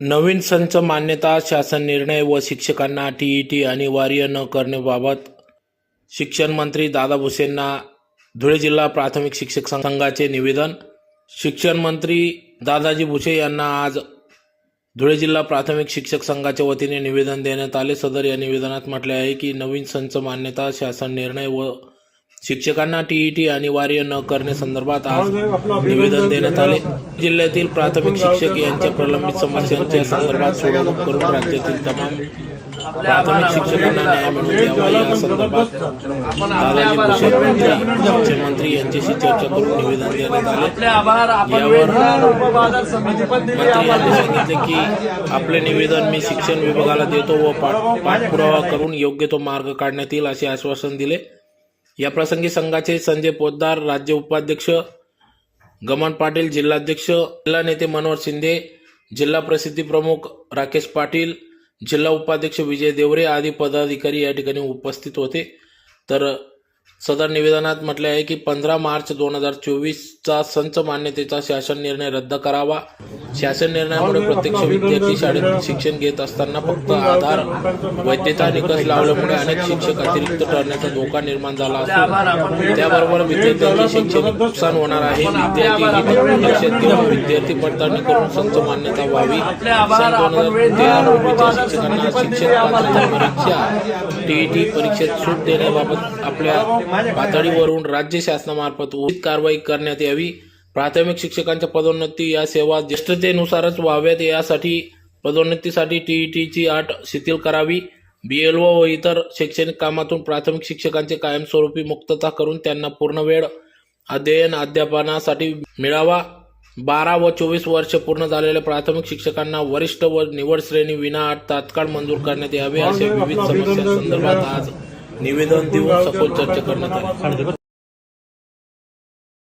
नवीन संच मान्यता शासन निर्णय व शिक्षकांना टीईटी अनिवार्य न करण्याबाबत शिक्षण मंत्री दादा भुसेंना धुळे जिल्हा प्राथमिक शिक्षक संघाचे निवेदन. शिक्षण मंत्री दादाजी भुसे यांना आज धुळे जिल्हा प्राथमिक शिक्षक संघाच्या वतीने निवेदन देण्यात आले. सदर या निवेदनात म्हटले आहे की नवीन संच मान्यता शासन निर्णय व शिक्षकांना टीईटी अनिवार्य न करण्यासंदर्भात आज निवेदन देण्यात आले. जिल्ह्यातील प्राथमिक शिक्षक यांच्या प्रलंबित समस्यांच्या संदर्भात सोडवणूक करून राज्यातील तमाम प्राथमिक शिक्षकांना न्याय मिळवून द्यावा या संदर्भात दादाजी भुसे मंत्री मुख्यमंत्री यांच्याशी चर्चा करून निवेदन देण्यात आले. आपले आभार आपण यावर मंत्री यांनी. सांगितले की आपले निवेदन मी शिक्षण विभागाला देतो व पाठ- पाठपुरावा करून योग्य तो मार्ग काढण्यात येईल असे आश्वासन दिले. या प्रसंगी संघाचे संजय पोद्दार राज्य उपाध्यक्ष गमन पाटील जिल्हाध्यक्ष जिल्हा नेते मनोहर शिंदे जिल्हा प्रसिद्धी प्रमुख राकेश पाटील जिल्हा उपाध्यक्ष विजय देवरे आदी पदाधिकारी या ठिकाणी उपस्थित होते. तर सदर निवेदनात म्हटले आहे की पंधरा मार्च दोन हजार चोवीसचा संच मान्यतेचा शासन निर्णय रद्द करावा. शासन निर्णयामुळे प्रत्यक्ष विद्यार्थी शाळेत शिक्षण घेत असताना फक्त आधार वैद्यता निकष लावल्यामुळे अनेक शिक्षक अतिरिक्त ठरण्याचा धोका निर्माण झाला असून त्याबरोबर विद्यार्थ्यांचे शैक्षणिक नुकसान होणार आहे. विद्यार्थी हित लक्षात घेऊन विद्यार्थी पडताळणी करून संच मान्यता व्हावी. सन दोन हजार तेरा पूर्वीच्या शिक्षकांना परीक्षा टीईटी परीक्षेत सूट देण्याबाबत आपल्या पातळीवरून राज्य शासनामार्फत उचित कारवाई करण्यात यावी. प्राथमिक शिक्षकांच्या पदोन्नती या सेवा ज्येष्ठतेनुसारच व्हाव्यात. यासाठी पदोन्नतीसाठी टीईटीची अट शिथिल करावी. बीएलओ व इतर शैक्षणिक कामातून प्राथमिक शिक्षकांचे कायमस्वरूपी मुक्तता करून त्यांना पूर्ण वेळ अध्ययन अध्यापनासाठी मिळावा. बारा व चोवीस वर्ष पूर्ण झालेल्या प्राथमिक शिक्षकांना वरिष्ठ व निवड श्रेणी विना अट तात्काळ मंजूर करण्यात यावे अशा विविध समस्यांसंदर्भात आज निवेदन देऊन सखोल चर्चा करण्यात आली.